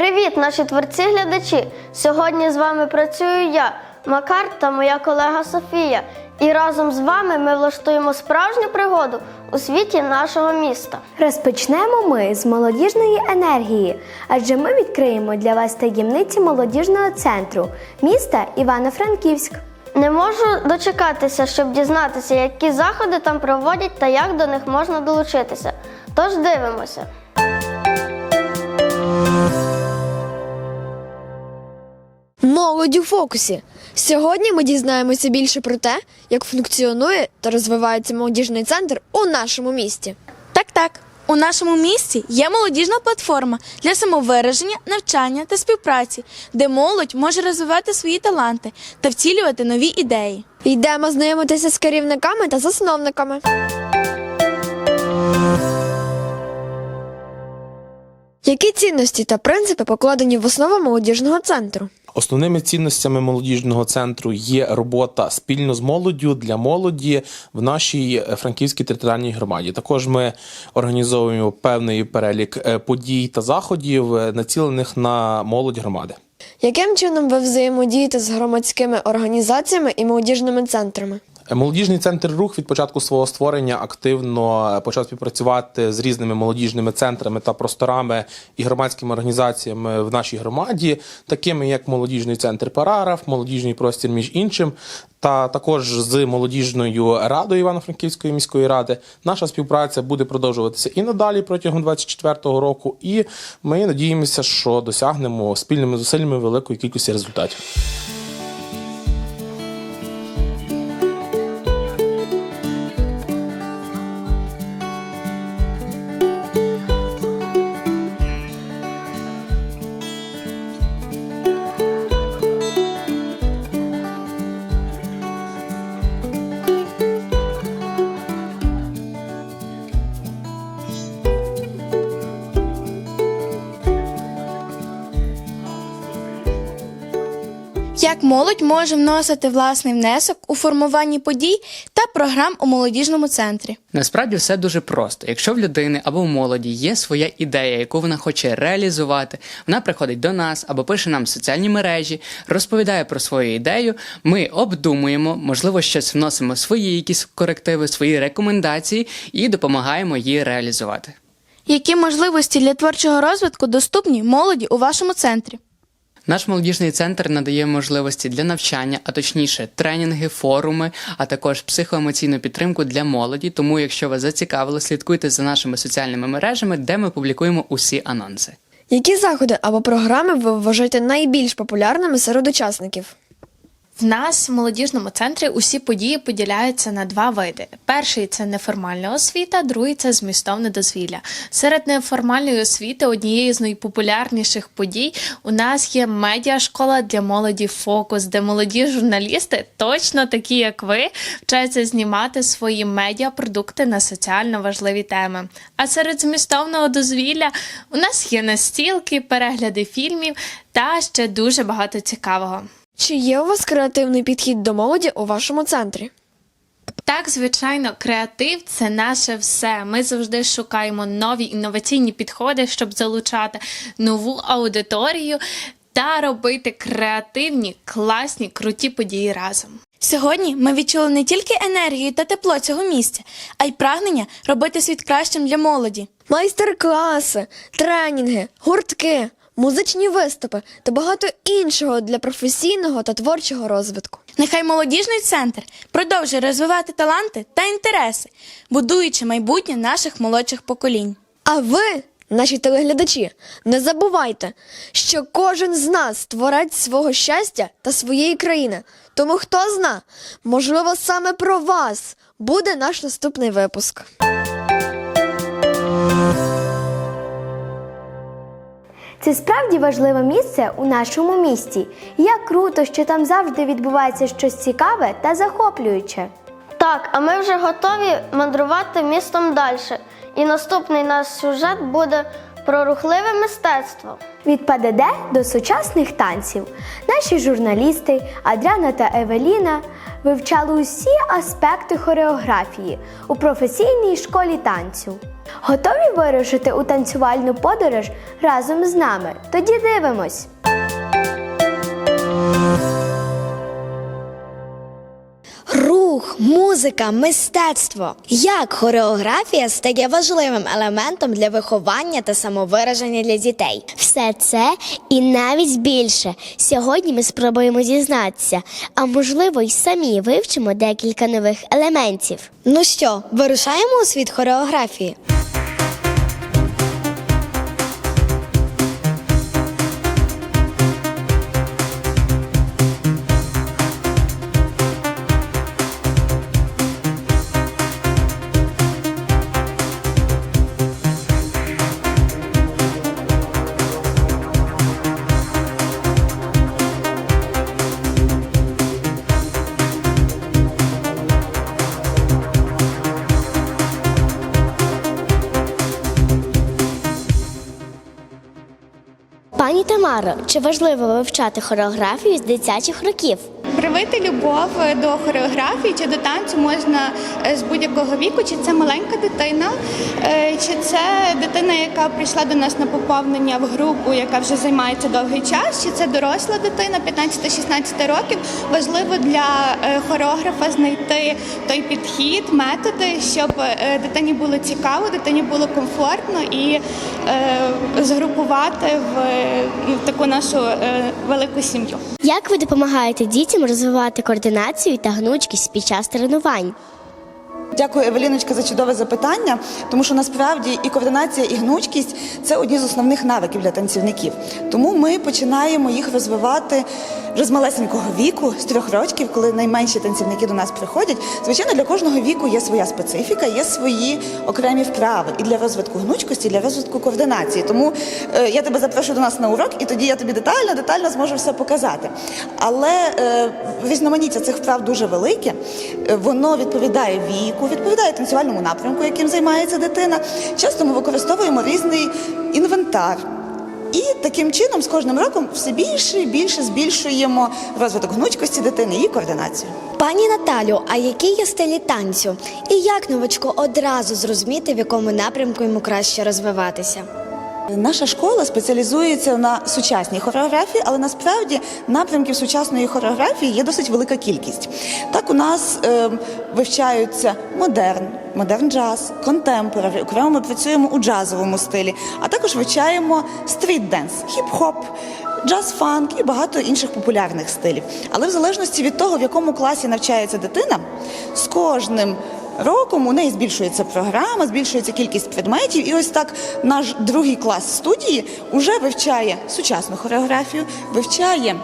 Привіт, наші творці глядачі! Сьогодні з вами працюю я, Макар та моя колега Софія. І разом з вами ми влаштуємо справжню пригоду у світі нашого міста. Розпочнемо ми з молодіжної енергії, адже ми відкриємо для вас таємниці молодіжного центру міста Івано-Франківськ. Не можу дочекатися, щоб дізнатися, які заходи там проводять та як до них можна долучитися. Тож дивимося. Молодь у фокусі. Сьогодні ми дізнаємося більше про те, як функціонує та розвивається молодіжний центр у нашому місті. Так, так. У нашому місті є молодіжна платформа для самовираження, навчання та співпраці, де молодь може розвивати свої таланти та втілювати нові ідеї. Йдемо знайомитися з керівниками та засновниками. Які цінності та принципи покладені в основу молодіжного центру? Основними цінностями молодіжного центру є робота спільно з молоддю для молоді в нашій е, франківській територіальній громаді. Також ми організовуємо певний перелік е, подій та заходів, е, націлених на молодь громади. Яким чином ви взаємодієте з громадськими організаціями і молодіжними центрами? Молодіжний центр рух від початку свого створення активно почав співпрацювати з різними молодіжними центрами та просторами і громадськими організаціями в нашій громаді, такими як молодіжний центр Параграф, молодіжний простір між іншим, та також з молодіжною радою Івано-Франківської міської ради. Наша співпраця буде продовжуватися і надалі протягом 2024 року. І ми надіємося, що досягнемо спільними зусиллями великої кількості результатів. Як молодь може вносити власний внесок у формуванні подій та програм у молодіжному центрі? Насправді все дуже просто. Якщо в людини або в молоді є своя ідея, яку вона хоче реалізувати, вона приходить до нас або пише нам в соціальні мережі, розповідає про свою ідею. Ми обдумуємо, можливо, щось вносимо свої якісь корективи, свої рекомендації і допомагаємо її реалізувати. Які можливості для творчого розвитку доступні молоді у вашому центрі? Наш молодіжний центр надає можливості для навчання, а точніше, тренінги, форуми, а також психоемоційну підтримку для молоді. Тому, якщо вас зацікавило, слідкуйте за нашими соціальними мережами, де ми публікуємо усі анонси. Які заходи або програми ви вважаєте найбільш популярними серед учасників? В нас в молодіжному центрі усі події поділяються на два види: перший це неформальна освіта, другий це змістовне дозвілля. Серед неформальної освіти однією з найпопулярніших подій у нас є медіашкола для молоді Фокус, де молоді журналісти, точно такі як ви, вчаться знімати свої медіапродукти на соціально важливі теми. А серед змістовного дозвілля у нас є настілки, перегляди фільмів та ще дуже багато цікавого. Чи є у вас креативний підхід до молоді у вашому центрі? Так, звичайно, креатив це наше все. Ми завжди шукаємо нові інноваційні підходи, щоб залучати нову аудиторію та робити креативні, класні, круті події разом. Сьогодні ми відчули не тільки енергію та тепло цього місця, а й прагнення робити світ кращим для молоді. Майстер-класи, тренінги, гуртки, музичні виступи та багато іншого для професійного та творчого розвитку. Нехай молодіжний центр продовжує розвивати таланти та інтереси, будуючи майбутнє наших молодших поколінь. А ви, наші телеглядачі, не забувайте, що кожен з нас творець свого щастя та своєї країни. Тому хто зна, можливо, саме про вас буде наш наступний випуск. Це справді важливе місце у нашому місті. Як круто, що там завжди відбувається щось цікаве та захоплююче. Так, а ми вже готові мандрувати містом далі. І наступний наш сюжет буде про рухливе мистецтво. Від ПДД до сучасних танців наші журналісти Адріана та Евеліна вивчали усі аспекти хореографії у професійній школі танцю. Готові вирушити у танцювальну подорож разом з нами? Тоді дивимось. Рух, музика, мистецтво. Як хореографія стає важливим елементом для виховання та самовираження для дітей? Все це і навіть більше. Сьогодні ми спробуємо дізнатися, а можливо, й самі вивчимо декілька нових елементів. Ну що, вирушаємо у світ хореографії? Тамаро, чи важливо вивчати хореографію з дитячих років? Привити любов до хореографії чи до танцю можна е, з будь-якого віку, чи це маленька дитина, е, чи це дитина, яка прийшла до нас на поповнення в групу, яка вже займається довгий час, чи це доросла дитина 15-16 років. Важливо для е, хореографа знайти той підхід, методи, щоб дитині було цікаво, дитині було комфортно і згрупувати в, таку нашу велику сім'ю. Як ви допомагаєте дітям розвивати координацію та гнучкість під час тренувань? Дякую, Евеліночка, за чудове запитання, тому що насправді і координація, і гнучкість це одні з основних навиків для танцівників. Тому ми починаємо їх розвивати вже з малесенького віку, з трьох років, коли найменші танцівники до нас приходять. Звичайно, для кожного віку є своя специфіка, є свої окремі вправи і для розвитку гнучкості, і для розвитку координації. Тому е, я тебе запрошую до нас на урок, і тоді я тобі детально, детально зможу все показати. Але е, різноманіття цих вправ дуже велике. Е, Воно відповідає віку, відповідає танцювальному напрямку, яким займається дитина. Часто ми використовуємо різний інвентар. І таким чином з кожним роком все більше і більше збільшуємо розвиток гнучкості дитини і координацію. Пані Наталю, а які є стилі танцю? І як новачку одразу зрозуміти, в якому напрямку йому краще розвиватися? Наша школа спеціалізується на сучасній хореографії, але насправді напрямків сучасної хореографії є досить велика кількість. Так у нас е, вивчаються модерн, модерн джаз, контемпорарі. Окремо ми працюємо у джазовому стилі, а також вивчаємо стріт-денс, хіп-хоп. Джаз-фанк і багато інших популярних стилів. Але в залежності від того, в якому класі навчається дитина, з кожним роком у неї збільшується програма, збільшується кількість предметів, і ось так наш другий клас студії вже вивчає сучасну хореографію, вивчає.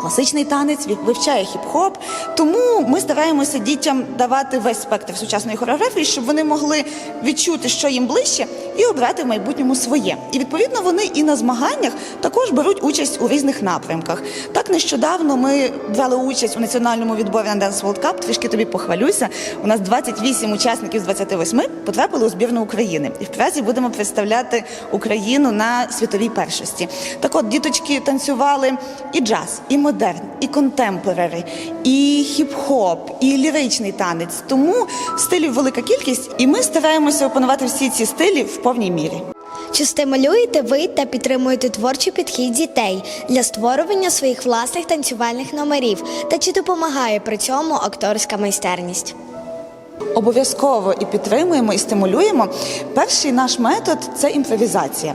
Класичний танець вивчає хіп-хоп, тому ми стараємося дітям давати весь спектр сучасної хореографії, щоб вони могли відчути, що їм ближче, і обрати в майбутньому своє. І відповідно вони і на змаганнях також беруть участь у різних напрямках. Так нещодавно ми брали участь у національному відборі на Dance World Cup, Трішки тобі похвалюся. У нас 28 учасників з 28 потрапили у збірну України, і в Празі будемо представляти Україну на світовій першості. Так от діточки танцювали і джаз, і модерн, і контемпорари, і хіп-хоп, і ліричний танець. Тому стилів велика кількість, і ми стараємося опанувати всі ці стилі в повній мірі. Чи стимулюєте ви та підтримуєте творчий підхід дітей для створювання своїх власних танцювальних номерів? Та чи допомагає при цьому акторська майстерність? Обов'язково і підтримуємо, і стимулюємо. Перший наш метод це імпровізація.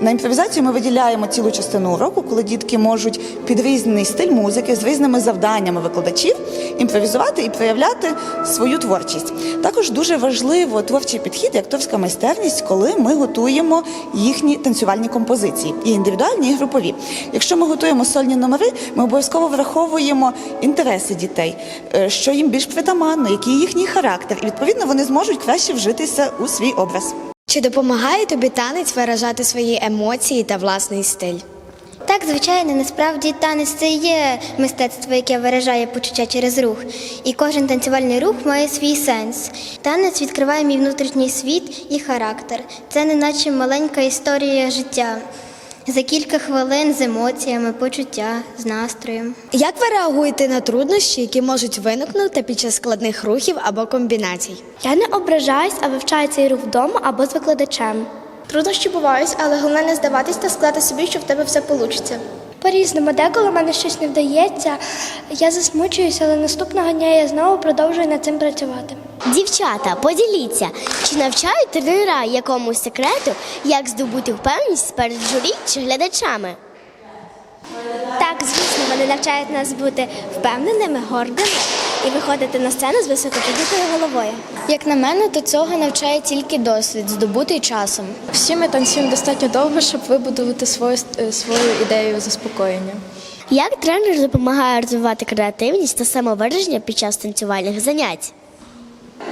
На імпровізацію ми виділяємо цілу частину уроку, коли дітки можуть під різний стиль музики з різними завданнями викладачів імпровізувати і проявляти свою творчість. Також дуже важливо творчий підхід і акторська майстерність, коли ми готуємо їхні танцювальні композиції, і індивідуальні, і групові. Якщо ми готуємо сольні номери, ми обов'язково враховуємо інтереси дітей, е, що їм більш притаманно, який їхній характер, і відповідно вони зможуть краще вжитися у свій образ. Чи допомагає тобі танець виражати свої емоції та власний стиль? Так, звичайно, насправді танець це є мистецтво, яке виражає почуття через рух. І кожен танцювальний рух має свій сенс. Танець відкриває мій внутрішній світ і характер. Це не наче маленька історія життя. За кілька хвилин з емоціями, почуття, з настроєм. Як ви реагуєте на труднощі, які можуть виникнути під час складних рухів або комбінацій? Я не ображаюсь, а вивчаю цей рух вдома або з викладачем. Труднощі бувають, але головне не здаватись та сказати собі, що в тебе все вийде. По-різному, деколи в мене щось не вдається, я засмучуюся, але наступного дня я знову продовжую над цим працювати. Дівчата, поділіться, чи навчають тренера якомусь секрету, як здобути впевненість перед журі чи глядачами? Так, звісно, вони навчають нас бути впевненими, гордими і виходити на сцену з високопіднятою головою. Як на мене, до цього навчає тільки досвід, здобутий часом. Всі ми танцюємо достатньо довго, щоб вибудувати свою, е, свою ідею заспокоєння. Як тренер допомагає розвивати креативність та самовираження під час танцювальних занять?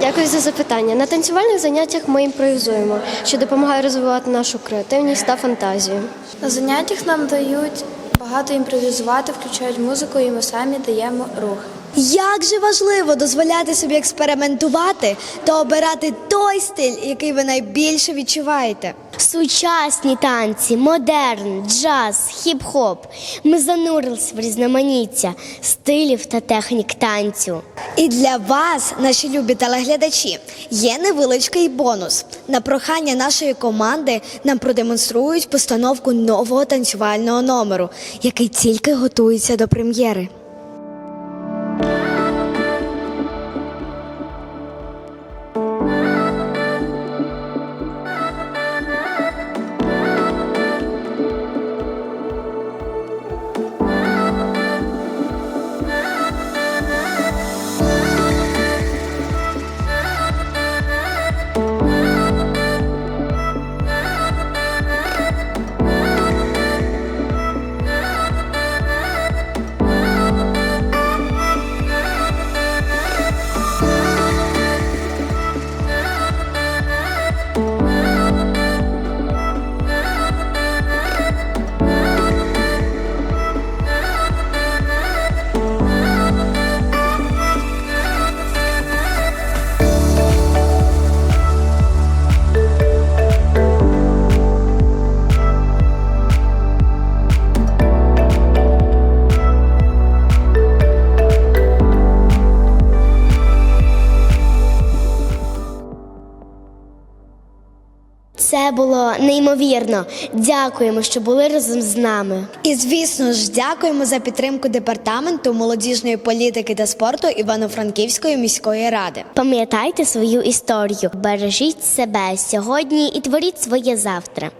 Дякую за запитання. На танцювальних заняттях ми імпровізуємо, що допомагає розвивати нашу креативність та фантазію. На заняттях нам дають багато імпровізувати, включають музику, і ми самі даємо рух. Як же важливо дозволяти собі експериментувати та обирати той стиль, який ви найбільше відчуваєте. Сучасні танці, модерн, джаз, хіп-хоп. Ми занурились в різноманіття стилів та технік танцю. І для вас, наші любі телеглядачі, є невеличкий бонус. На прохання нашої команди нам продемонструють постановку нового танцювального номеру, який тільки готується до прем'єри. Неймовірно. Дякуємо, що були разом з нами. І звісно ж, дякуємо за підтримку департаменту молодіжної політики та спорту Івано-Франківської міської ради. Пам'ятайте свою історію, бережіть себе сьогодні і творіть своє завтра.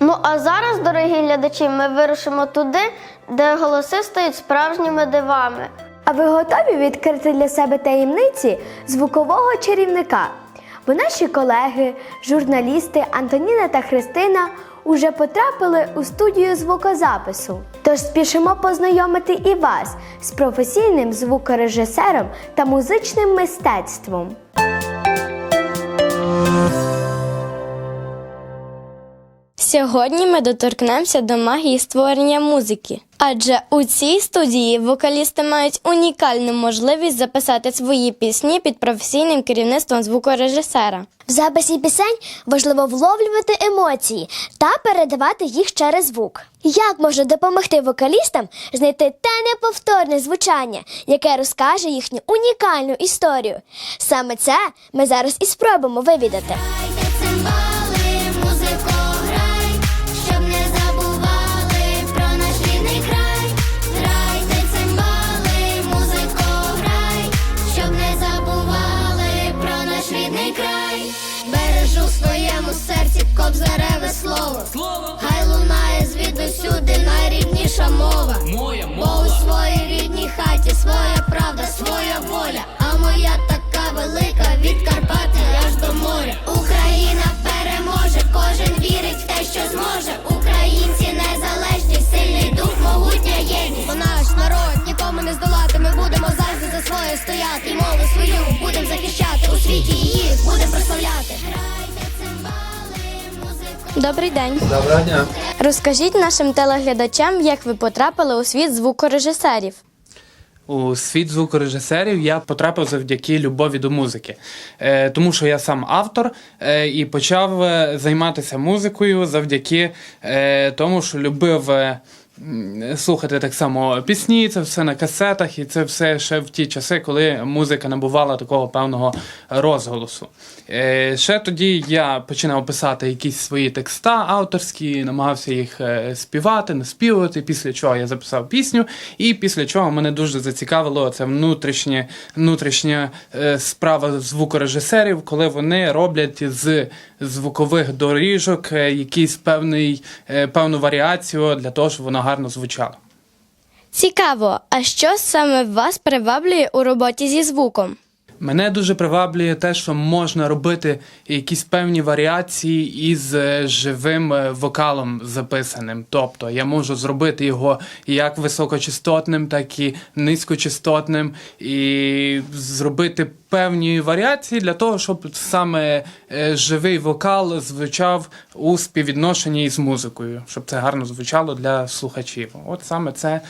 Ну а зараз, дорогі глядачі, ми вирушимо туди, де голоси стають справжніми дивами. А ви готові відкрити для себе таємниці звукового чарівника? Бо наші колеги, журналісти Антоніна та Христина уже потрапили у студію звукозапису. Тож спішимо познайомити і вас з професійним звукорежисером та музичним мистецтвом. Сьогодні ми доторкнемося до магії створення музики. Адже у цій студії вокалісти мають унікальну можливість записати свої пісні під професійним керівництвом звукорежисера. В записі пісень важливо вловлювати емоції та передавати їх через звук. Як може допомогти вокалістам знайти те неповторне звучання, яке розкаже їхню унікальну історію? Саме це ми зараз і спробуємо вивідати. Серці кобзареве слово. Хай лунає звідусюди найрідніша мова. Бо у своїй рідній хаті своя правда, своя воля. А моя така велика від Карпати аж до моря. Україна переможе, кожен вірить в те, що зможе. Українці незалежні, сильний дух, могутня єдність. Бо наш народ нікому не здолати. Ми будемо завжди за своє стояти. І мову свою будемо захищати. У світі Добрий день. Доброго дня. Розкажіть нашим телеглядачам, як ви потрапили у світ звукорежисерів. У світ звукорежисерів я потрапив завдяки любові до музики, е, тому що я сам автор е, і почав е, займатися музикою завдяки е, тому, що любив. е, Слухати так само пісні, це все на касетах, і це все ще в ті часи, коли музика набувала такого певного розголосу. Е, ще тоді я починав писати якісь свої текста авторські, намагався їх е, співати, наспівувати, після чого я записав пісню, і після чого мене дуже зацікавило це внутрішнє, внутрішня е, справа звукорежисерів, коли вони роблять з звукових доріжок якийсь певний, певну варіацію для того, щоб воно гарно звучало. Цікаво, а що саме вас приваблює у роботі зі звуком? Мене дуже приваблює те, що можна робити якісь певні варіації із е, живим е, вокалом записаним. Тобто я можу зробити його як високочастотним, так і низькочастотним, і зробити певні варіації для того, щоб саме е, живий вокал звучав у співвідношенні із музикою, щоб це гарно звучало для слухачів. От саме це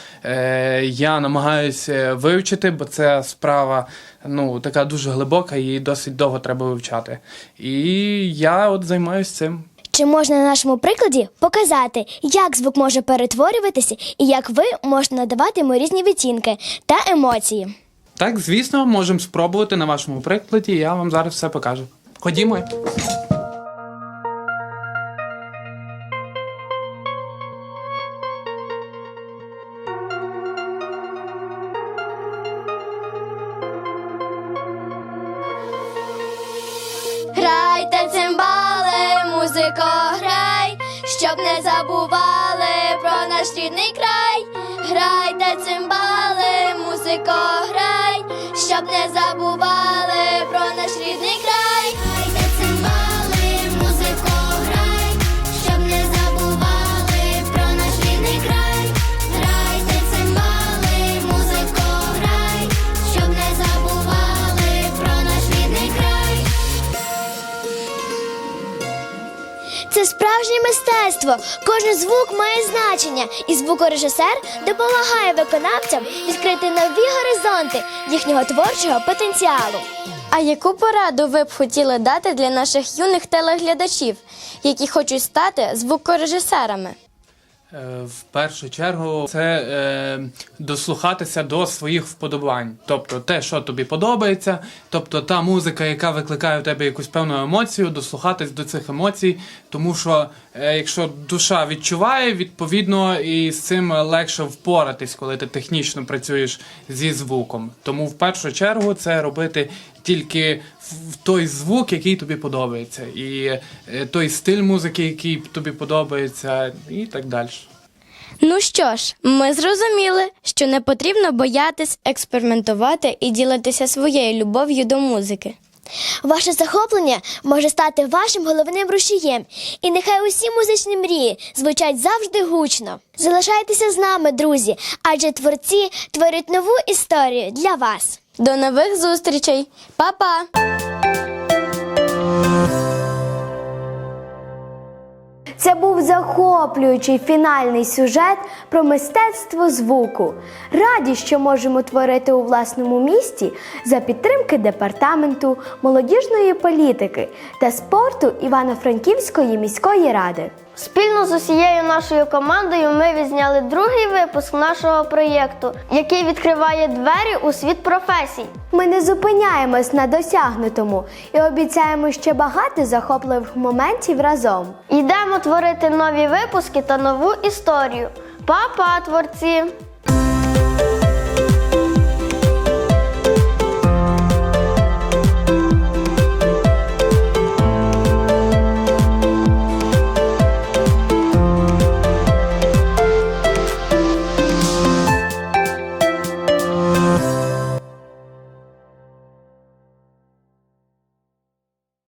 я намагаюся вивчити, бо це справа ну, така дуже глибока її досить довго треба вивчати. І я от займаюся цим. Чи можна на нашому прикладі показати, як звук може перетворюватися і як ви можете надавати йому різні відтінки та емоції? Так, звісно, можемо спробувати на вашому прикладі, я вам зараз все покажу. Ходімо. Цимбали, музико, грай, щоб не забували про наш рідний край. Мистецтво. Кожен звук має значення, і звукорежисер допомагає виконавцям відкрити нові горизонти їхнього творчого потенціалу. А яку пораду ви б хотіли дати для наших юних телеглядачів, які хочуть стати звукорежисерами? Е, В першу чергу це е, дослухатися до своїх вподобань. Тобто те, що тобі подобається, тобто та музика, яка викликає в тебе якусь певну емоцію, дослухатись до цих емоцій, тому що е, якщо душа відчуває, відповідно і з цим легше впоратись, коли ти технічно працюєш зі звуком. Тому в першу чергу це робити тільки в той звук, який тобі подобається, і е, той стиль музики, який тобі подобається, і так далі. Ну що ж, ми зрозуміли, що не потрібно боятись експериментувати і ділитися своєю любов'ю до музики. Ваше захоплення може стати вашим головним рушієм, і нехай усі музичні мрії звучать завжди гучно. Залишайтеся з нами, друзі, адже творці творять нову історію для вас. До нових зустрічей, Па-па! Це був захоплюючий фінальний сюжет про мистецтво звуку. Раді, що можемо творити у власному місті за підтримки департаменту молодіжної політики та спорту Івано-Франківської міської ради. Спільно з усією нашою командою ми відзняли другий випуск нашого проєкту, який відкриває двері у світ професій. Ми не зупиняємось на досягнутому і обіцяємо ще багато захопливих моментів разом. Йдемо творити нові випуски та нову історію. Па-па, творці!